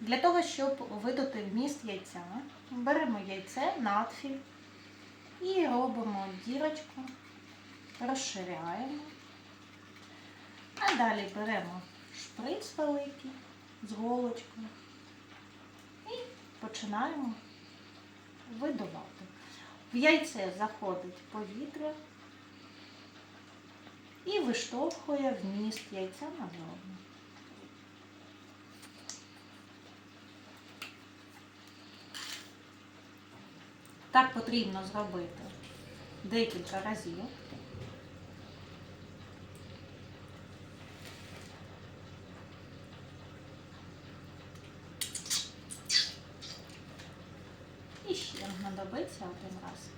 Для того, щоб видати вміст яйця, беремо яйце надфіль і робимо дірочку, розширяємо. А далі беремо шприц великий з голочкою і починаємо видувати. В яйце заходить повітря і виштовхує вміст яйця на назовні. Так потрібно зробити декілька разів. І ще знадобиться один раз.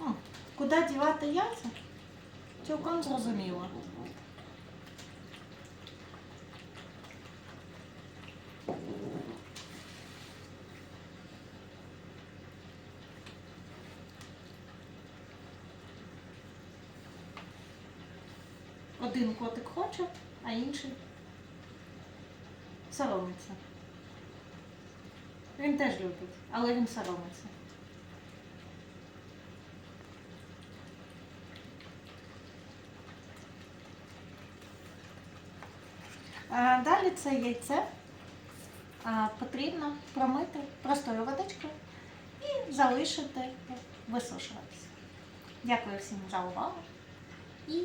М, Куди дівати яйця? Цілком зрозуміло. Один котик хоче, а інший соромиться. Він теж любить, але він соромиться. Далі це яйце потрібно промити простою водичкою і залишити висушуватися. Дякую всім за увагу і